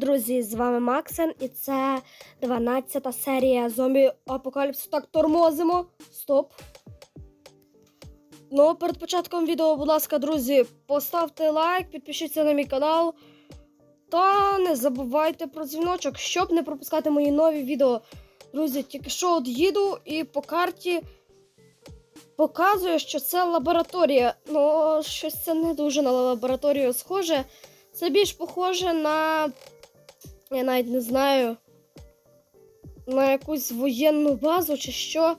друзі! З вами Максен, і це 12-та серія зомбі Апокаліпсису. Так, тормозимо. Стоп. Ну, перед початком відео, будь ласка, друзі, поставте лайк, підпишіться на мій канал. Та не забувайте про дзвіночок, щоб не пропускати мої нові відео. Друзі, тільки що от їду і по карті показує, що це лабораторія. Ну, щось це не дуже на лабораторію схоже. Це більш похоже на. Я навіть не знаю. На якусь воєнну базу чи що.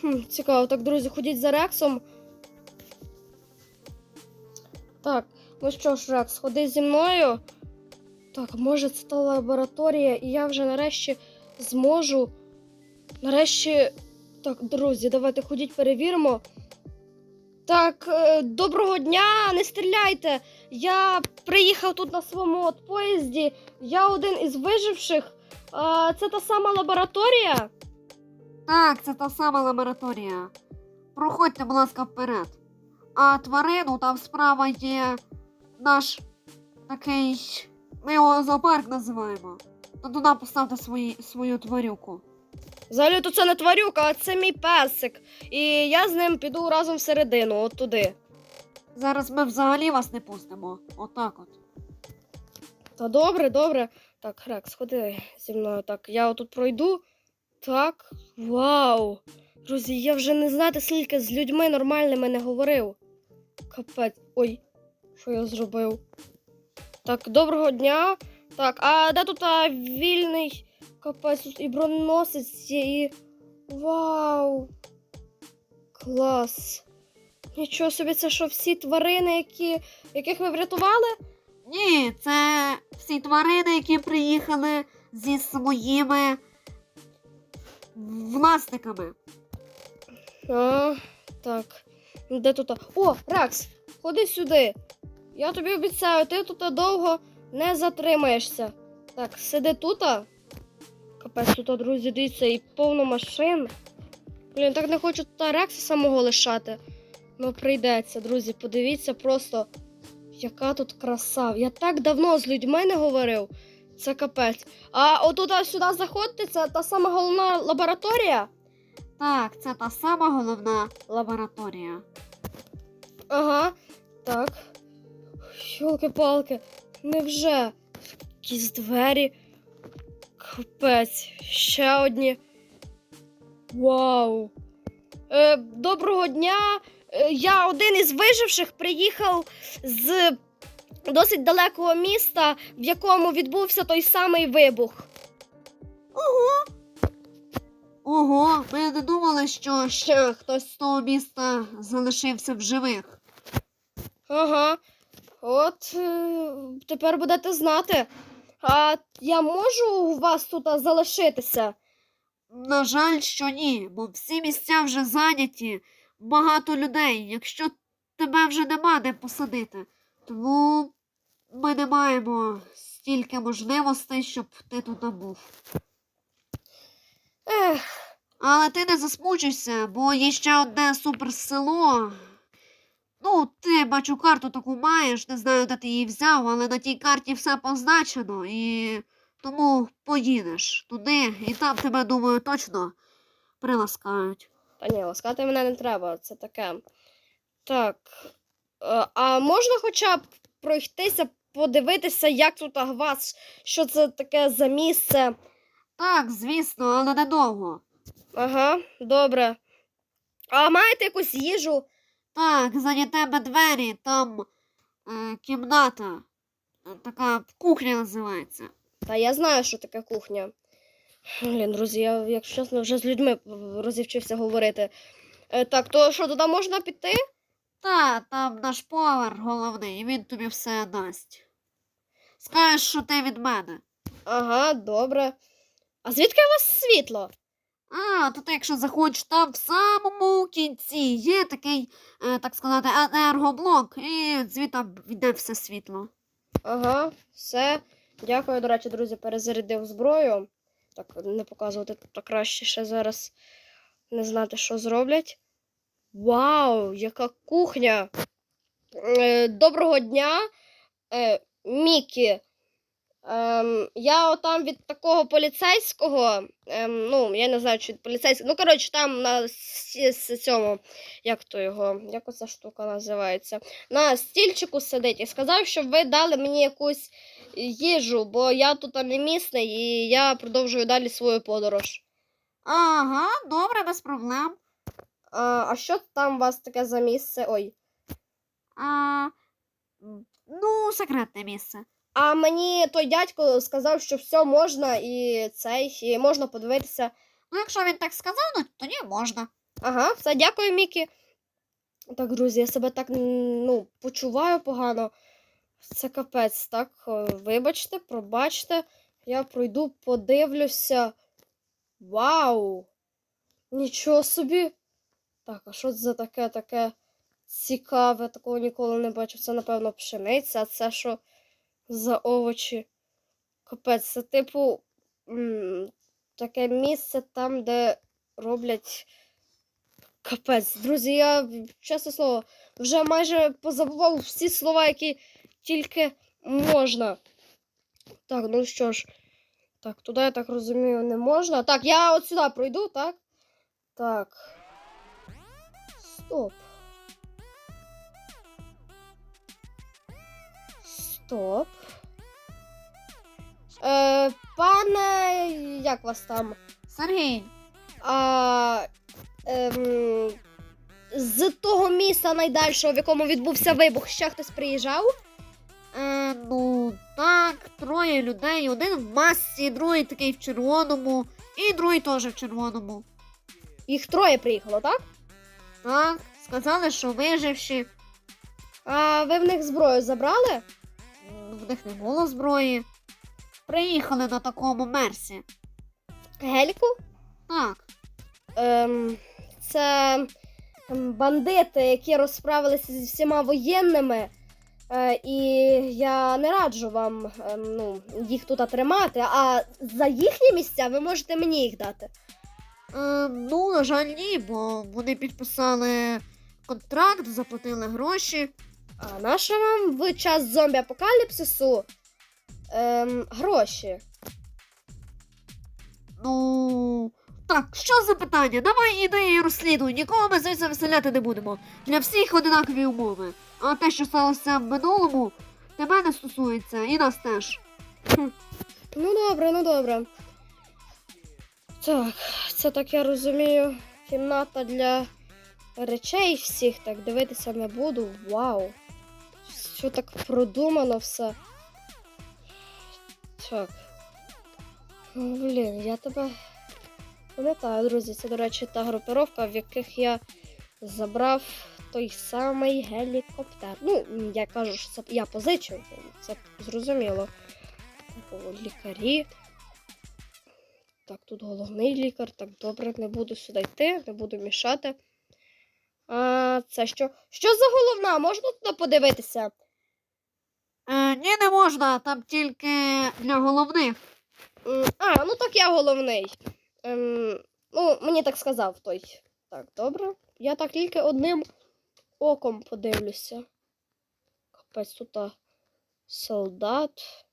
Хм, цікаво. Так, друзі, ходіть за Рексом. Так, ну що ж, Рекс, ходи зі мною. Так, може це та лабораторія, і я вже нарешті зможу. Нарешті. Так, друзі, давайте ходіть, перевіримо. Так, е, доброго дня, не стріляйте. Я приїхав тут на своєму от поїзді. Я один із виживших. Це та сама лабораторія. Так, це та сама лабораторія. Проходьте, будь ласка, вперед. А тварину там справа є наш такий. Ми його зоопарк називаємо. То туди поставте свої, свою тварюку. Взагалі то це не тварюка, а це мій песик. І я з ним піду разом всередину, от туди. Зараз ми взагалі вас не пустимо. Отак от. Та добре, добре. Так, Рекс, ходи зі мною. Так, я отут пройду. Так, вау. Друзі, я вже не знати, скільки з людьми нормальними не говорив. Капець. Ой, що я зробив? Так, доброго дня. Так, а де тут а, вільний капець тут і броненосець є, і. Вау! Клас. Нічого собі, це що всі тварини, які, яких ви врятували? Ні, це всі тварини, які приїхали зі своїми власниками. А, так. Де тут? О, Рекс, ходи сюди. Я тобі обіцяю, ти тут довго не затримаєшся. Так, сиди тут. Капець, тут, друзі, дивіться, і повно машин. Блін, так не хочу тут Рекса самого лишати. Ну, прийдеться, друзі, подивіться просто, яка тут краса. Я так давно з людьми не говорив. Це капець. А отут аж сюди заходьте, це та сама головна лабораторія. Так, це та сама головна лабораторія. Ага, так. Йолки-палки, невже? Якісь двері. Капець, ще одні. Вау. Е, доброго дня. Е, я один із виживших приїхав з досить далекого міста, в якому відбувся той самий вибух. Ого, Ого, ми не думали, що ще хтось з того міста залишився в живих. Ага. От е, тепер будете знати. А я можу у вас тут залишитися? На жаль, що ні, бо всі місця вже зайняті, багато людей, якщо тебе вже нема де посадити. Тому ми не маємо стільки можливостей, щоб ти тут не був. Ех, Але ти не засмучуйся, бо є ще одне суперсело. Ну, ти бачу карту таку маєш, не знаю, де ти її взяв, але на тій карті все позначено, і тому поїдеш туди, і там тебе, думаю, точно приласкають. та ні, ласкати мене не треба, це таке. Так. е, А можна хоча б пройтися, подивитися, як тут а, вас, що це таке за місце? Так, звісно, але недовго. Ага, добре. А маєте якусь їжу? Так, за тебе двері, там е, кімната. Е, Така кухня називається. Та я знаю, що таке кухня. Блін, друзі, я, якщо чесно, вже з людьми розівчився говорити. Е, так, то що, туди можна піти? Та, там наш повар головний, і він тобі все дасть. Скажеш, що ти від мене. Ага, добре. А звідки у вас світло? А, то ти, якщо захочеш, там в самому кінці є такий, е, так сказати, енергоблок, і звідти йде все світло. Ага, все. Дякую, до речі, друзі, перезарядив зброю. Так, не показувати тут краще ще зараз не знати, що зроблять. Вау, яка кухня! Е, доброго дня, е, Мікі. Ем, я отам від такого поліцейського, ем, ну, я не знаю, чи від поліцейського. Ну, коротше, там на цьому, як то його, як оця штука називається, на стільчику сидить і сказав, щоб ви дали мені якусь їжу, бо я тут не місний і я продовжую далі свою подорож. Ага, добре, без проблем. А, а що там у вас таке за місце? Ой. А, ну, секретне місце. А мені той дядько сказав, що все можна і цей, і можна подивитися. Ну, якщо він так сказав, ну тоді можна. Ага, все, дякую, Мікі. Так, друзі, я себе так ну, почуваю погано. Це капець, так. Вибачте, пробачте. Я пройду, подивлюся. Вау! Нічого собі. Так, а що це за таке таке цікаве? Такого ніколи не бачив. Це, напевно, пшениця, а це що за овочі? Капець, це типу таке місце там, де роблять. Капець, друзі, я, чесне слово, вже майже позабував всі слова, які тільки можна. Так, ну що ж. Так, туди, я так розумію, не можна. Так, я от сюди пройду, так? Так. Стоп. Стоп. Е, пане, як вас там? Сергій, А, ем, з того міста найдальшого, в якому відбувся вибух, ще хтось приїжджав? е, ну так, троє людей. Один в масці, другий такий в червоному, і другий теж в червоному. Їх троє приїхало, так? Так, сказали, що виживші. А ви в них зброю забрали? В них не було зброї. Приїхали на такому мерсі. Гельку? Так. Ем, це ем, бандити, які розправилися зі всіма воєнними. Е, і я не раджу вам ем, ну, їх тут тримати, а за їхні місця ви можете мені їх дати. Е, ну, на жаль, ні, бо вони підписали контракт, заплатили гроші. А нащо вам в час зомбі-апокаліпсису ем, гроші? Ну. Так, що за питання? Давай іди і розслідуй. Нікого ми звідси виселяти не будемо. Для всіх одинакові умови. А те, що сталося в минулому, тебе не стосується, і нас теж. Ну добре, ну добре. Так, це так я розумію. Кімната для речей всіх. Так, дивитися не буду. Вау. Що так продумано все. Так. Блін, я тебе пам'ятаю, друзі. Це, до речі, та групировка, в яких я забрав той самий гелікоптер. Ну, я кажу, що це я позичив, це зрозуміло. Лікарі. Так, тут головний лікар. Так, добре, не буду сюди йти, не буду мішати. А це що? Що за головна? Можна туди подивитися? Е, ні, не можна, там тільки для головних. А, ну так я головний. Ем, ну, мені так сказав той. Так, добре. Я так тільки одним оком подивлюся. Капець, тут солдат.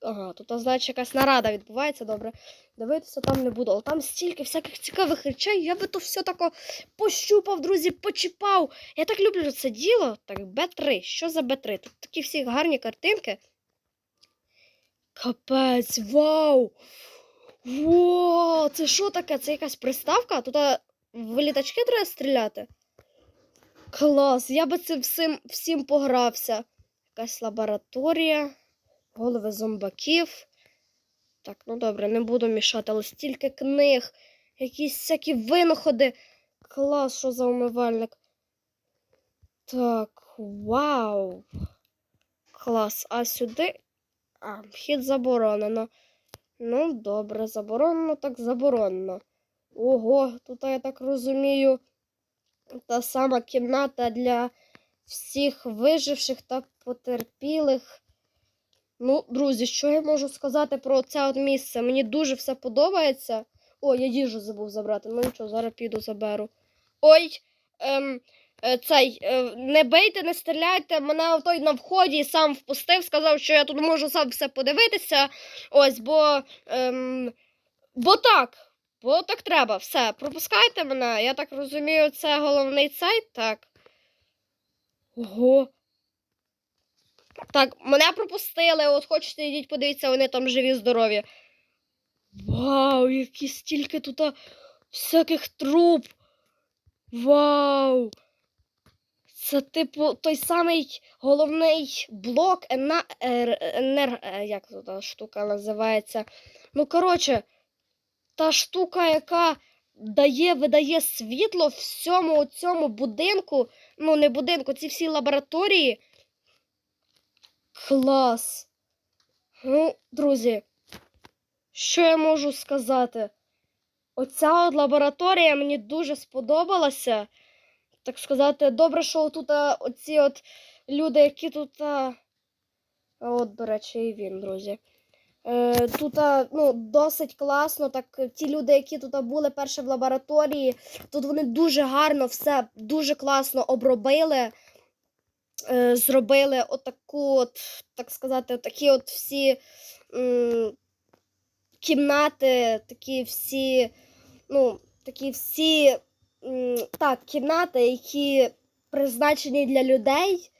Ага, тут, а, значить, якась нарада відбувається, добре. Дивитися там не буду. Але там стільки всяких цікавих речей. Я би то все тако пощупав, друзі, почіпав. Я так люблю це діло. Так, Б3. Що за Б3? Тут такі всі гарні картинки. Капець, вау! Вау! Це що таке? Це якась приставка? Тут в літачки треба стріляти? Клас! Я би цим всім, всім погрався. Якась лабораторія, голови зомбаків. Так, ну добре, не буду мішати, але стільки книг, якісь всякі винаходи. Клас, що за умивальник. Так, вау. Клас. А сюди. А, вхід заборонено. Ну, добре, заборонено, так заборонено. Ого, тут, я так розумію, та сама кімната для всіх виживших та потерпілих. Ну, друзі, що я можу сказати про це от місце? Мені дуже все подобається. О, я їжу забув забрати. Ну нічого, зараз піду заберу. Ой, ем, е, цей, е, не бийте, не стріляйте. Мене той на вході сам впустив, сказав, що я тут можу сам все подивитися. Ось, бо. Ем, бо так. Бо так треба. Все, пропускайте мене. Я так розумію, це головний цей. Так. Ого. Так, мене пропустили. От хочете, йдіть, подивіться, вони там живі, здорові. Вау, які стільки тут всяких труб. Вау! Це, типу, той самий головний блок енер... е, як та штука називається. Ну, коротше, та штука, яка дає, видає світло всьому цьому будинку. Ну, не будинку, ці всі лабораторії. Клас. Ну, друзі, що я можу сказати? Оця от лабораторія мені дуже сподобалася. Так сказати, добре, що тут оці от люди, які тут. А От, до речі, і він, друзі. Е, тут ну, досить класно. Так, ті люди, які тут були перше в лабораторії, тут вони дуже гарно все дуже класно обробили. Е, зробили отаку, от, так сказати, отакі от всі м, кімнати, такі всі, ну, такі всі м, так, кімнати, які призначені для людей.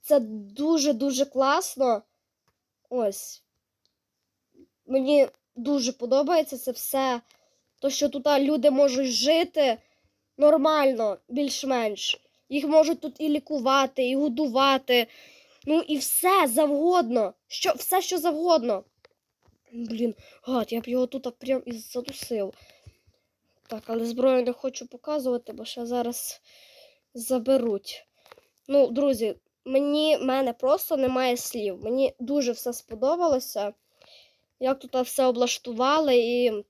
Це дуже-дуже класно. Ось. Мені дуже подобається це все. То, що тут люди можуть жити нормально, більш-менш. Їх можуть тут і лікувати, і годувати. Ну і все завгодно. Що, все, що завгодно. Блін, гад, я б його тут прям і задусив. Так, але зброю не хочу показувати, бо ще зараз заберуть. Ну, друзі, мені мене просто немає слів. Мені дуже все сподобалося. Як тут все облаштували, і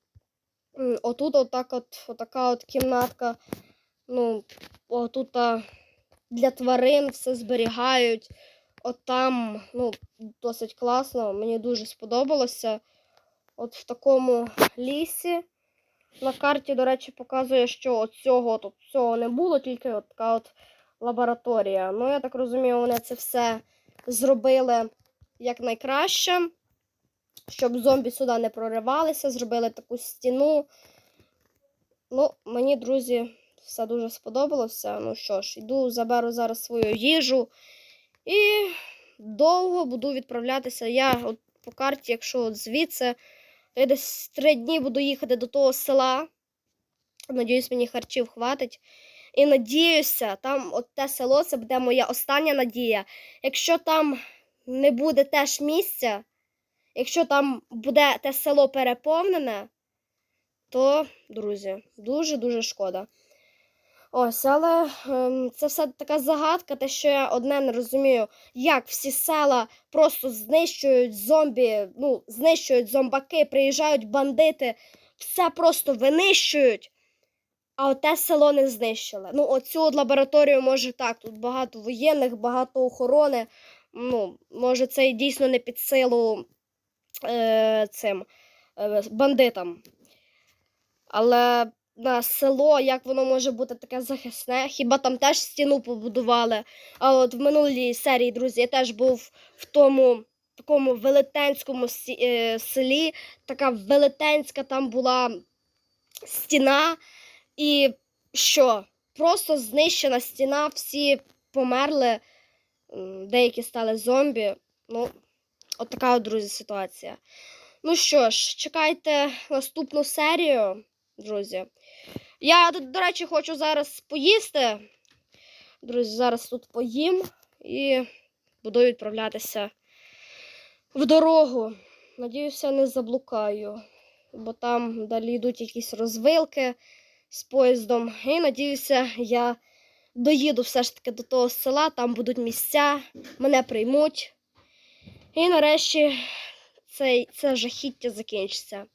отут отак от, отака от кімнатка. Ну, отут для тварин все зберігають. От там, ну, досить класно. Мені дуже сподобалося. От в такому лісі. На карті, до речі, показує, що от цього тут цього не було, тільки от така от лабораторія. Ну, я так розумію, вони це все зробили якнайкраще, щоб зомбі сюди не проривалися, зробили таку стіну. Ну, мені, друзі, все дуже сподобалося. Ну що ж, йду, заберу зараз свою їжу і довго буду відправлятися. Я от по карті, якщо от звідси. Я десь три дні буду їхати до того села. Надіюсь, мені харчів хватить. І надіюся, там от те село це буде моя остання надія. Якщо там не буде теж місця, якщо там буде те село переповнене, то, друзі, дуже-дуже шкода. Ось, але ем, це все така загадка, те, що я одне не розумію, як всі села просто знищують зомбі, ну, знищують зомбаки, приїжджають бандити, все просто винищують, а оте село не знищили. Ну, оцю от лабораторію, може так, тут багато воєнних, багато охорони. Ну, може, це і дійсно не під силу е, цим е, бандитам. Але на село, як воно може бути таке захисне. Хіба там теж стіну побудували? А от в минулій серії, друзі, я теж був в тому такому велетенському е, селі. Така велетенська там була стіна. І що? Просто знищена стіна, всі померли, деякі стали зомбі. Ну, от така друзі, ситуація. Ну що ж, чекайте наступну серію, друзі. Я, до, речі, хочу зараз поїсти. Друзі, зараз тут поїм і буду відправлятися в дорогу. Надіюся, не заблукаю, бо там далі йдуть якісь розвилки з поїздом. І надіюся, я доїду все ж таки до того села, там будуть місця, мене приймуть. І нарешті цей, це жахіття закінчиться.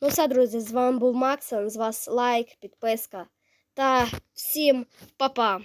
Ну все, друзі, з вами був Максон. З вас лайк, підписка та всім па-па!